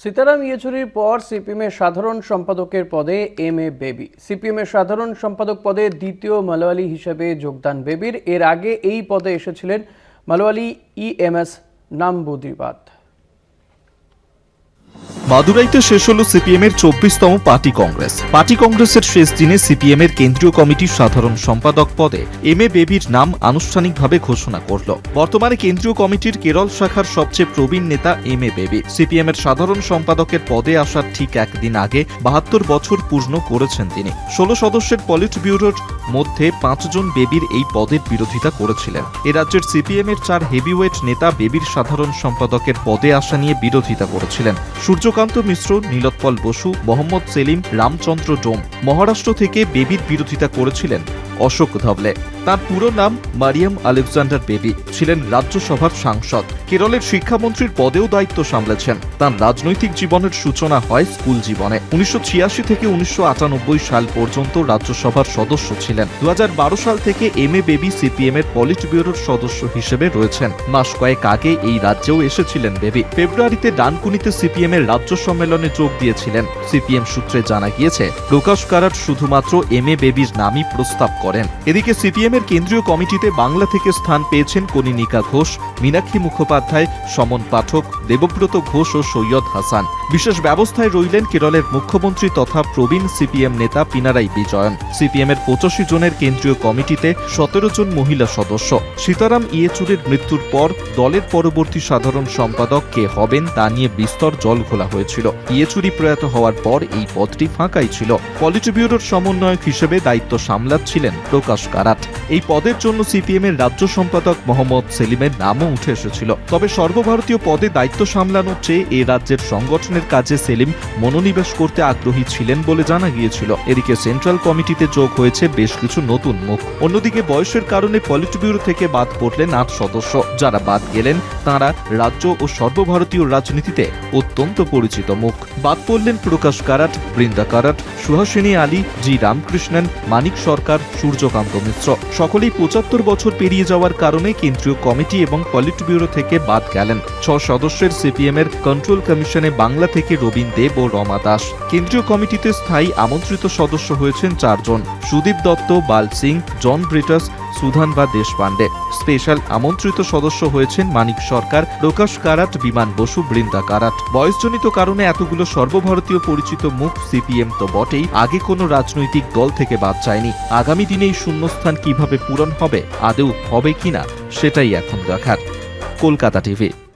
সীতারাম ইয়েচুরির পর সিপিএমের সাধারণ সম্পাদকের পদে এম এ বেবি। সিপিএমের সাধারণ সম্পাদক পদে দ্বিতীয় মালওয়ালি হিসেবে যোগদান বেবির। এর আগে এই পদে এসেছিলেন মালয়ালি ইএমএস নাম্বুদ্রিবাদ মাদুরাইতে শেষ হল সিপিএম এর চব্বিশতম পার্টি কংগ্রেস। পার্টি কংগ্রেসের শেষ দিনে সিপিএম এর কেন্দ্রীয় কমিটির সাধারণ সম্পাদক পদে এম এ বেবির নাম আনুষ্ঠানিকভাবে ঘোষণা করল। বর্তমানে কেন্দ্রীয় কমিটির কেরল শাখার সবচেয়ে প্রবীণ নেতা এম এ বেবি। সিপিএম এর সাধারণ সম্পাদকের পদে আসার ঠিক একদিন আগে বাহাত্তর বছর পূর্ণ করেছেন তিনি। ষোলো সদস্যের পলিট ব্যুরোর মধ্যে পাঁচজন বেবির এই পদের বিরোধিতা করেছিলেন। এ রাজ্যের সিপিএম এর চার হেভিওয়েট নেতা বেবির সাধারণ সম্পাদকের পদে আসা নিয়ে বিরোধিতা করেছিলেন। সূর্যকান্ত মিশ্র নীলোৎপল বসু মোহাম্মদ সেলিম রামচন্দ্র ডোম মহারাষ্ট্র থেকে বেবির বিরোধিতা করেছিলেন। অশোক ধবলে। তার পুরো নাম মারিয়াম আলেকজান্ডার বেবি। ছিলেন রাজ্যসভার সাংসদ। কেরলের শিক্ষামন্ত্রীর পদেও দায়িত্ব সামলেছেন। তার রাজনৈতিক জীবনের সূচনা হয় স্কুল জীবনে। উনিশশো থেকে উনিশশো আটানব্বই সাল পর্যন্ত রাজ্যসভার সদস্য ছিলেন। দু হাজার বারো সাল থেকে এম এ বেবি সিপিএম এর পলিট ব্যুরোর সদস্য হিসেবে রয়েছেন। মাস কয়েক আগে এই রাজ্যেও এসেছিলেন বেবি। ফেব্রুয়ারিতে ডানকুনিতে সিপিএম এর রাজ্য সম্মেলনে যোগ দিয়েছিলেন। সিপিএম সূত্রে জানা গিয়েছে, প্রকাশ কারাট শুধুমাত্র এম এ বেবির নামই প্রস্তাব করেন। এদিকে সিপিএম এর কেন্দ্রীয় কমিটিতে বাংলা থেকে স্থান পেয়েছেন কনিনিকা ঘোষ, মীনাক্ষী মুখোপাধ্যায়, সমন পাঠক, দেবব্রত ঘোষ ও সৈয়দ হাসান। বিশেষ ব্যবস্থায় রইলেন কেরলের মুখ্যমন্ত্রী তথা প্রবীণ সিপিএম নেতা পিনারাই বিজয়ন। সিপিএম এর পঁচাশি জনের কেন্দ্রীয় কমিটিতে সতেরো জন মহিলা সদস্য। সীতারাম ইয়েচুরের মৃত্যুর পর দলের পরবর্তী সাধারণ সম্পাদক কে হবেন তা নিয়ে বিস্তর জল ঘোলা হয়েছিল। ইয়েচুরি প্রয়াত হওয়ার পর এই পদটি ফাঁকাই ছিল। পলিট ব্যুরোর সমন্বয়ক হিসেবে দায়িত্ব সামলাচ্ছিলেন প্রকাশ কারাট। এই পদের জন্য সিপিএম এর রাজ্য সম্পাদক মোহাম্মদ সেলিমের নামও উঠে এসেছিল। তবে সর্বভারতীয় পদে দায়িত্ব সামলানোর চেয়ে এ রাজ্যের সংগঠনের কাজে সেলিম মনোনিবেশ করতে আগ্রহী ছিলেন বলে জানা গিয়েছিল। এদিকে সেন্ট্রাল কমিটিতে যোগ হয়েছে বেশ কিছু নতুন মুখ। অন্যদিকে বয়সের কারণে পলিট ব্যুরো থেকে বাদ পড়লেন আট সদস্য। যারা বাদ গেলেন, তারা রাজ্য ও সর্বভারতীয় রাজনীতিতে অত্যন্ত পরিচিত মুখ। বাদ পড়লেন প্রকাশ কারাট, বৃন্দা কারাট, সুহাসিনী আলী, জি রামকৃষ্ণন, মানিক সরকার সূর্যকান্ত মিশ্র। সকলেই পঁচাত্তর বছর পেরিয়ে যাওয়ার কারণে কেন্দ্রীয় কমিটি এবং পলিট ব্যুরো থেকে বাদ গেলেন। ছ সদস্যের সিপিএম এর কন্ট্রোল কমিশনে বাংলা থেকে রবীন দেব ও রমা দাস। কেন্দ্রীয় কমিটিতে স্থায়ী আমন্ত্রিত সদস্য হয়েছেন চারজন। সুদীপ দত্ত, বাল সিং, জন ব্রিটাস সুধান বা দেশপাণ্ডে স্পেশাল আমন্ত্রিত সদস্য হয়েছেন মানিক সরকার, প্রকাশ কারাট, বিমান বসু, বৃন্দা কারাট। বয়সজনিত কারণে এতগুলো সর্বভারতীয় পরিচিত মুখ সিপিএম তো বটেই, আগে কোনো রাজনৈতিক দল থেকে বাদ চায়নি আগামী দিনে এই শূন্যস্থান কীভাবে পূরণ হবে, আদৌ হবে কিনা, সেটাই এখন দেখার। কলকাতা টিভি।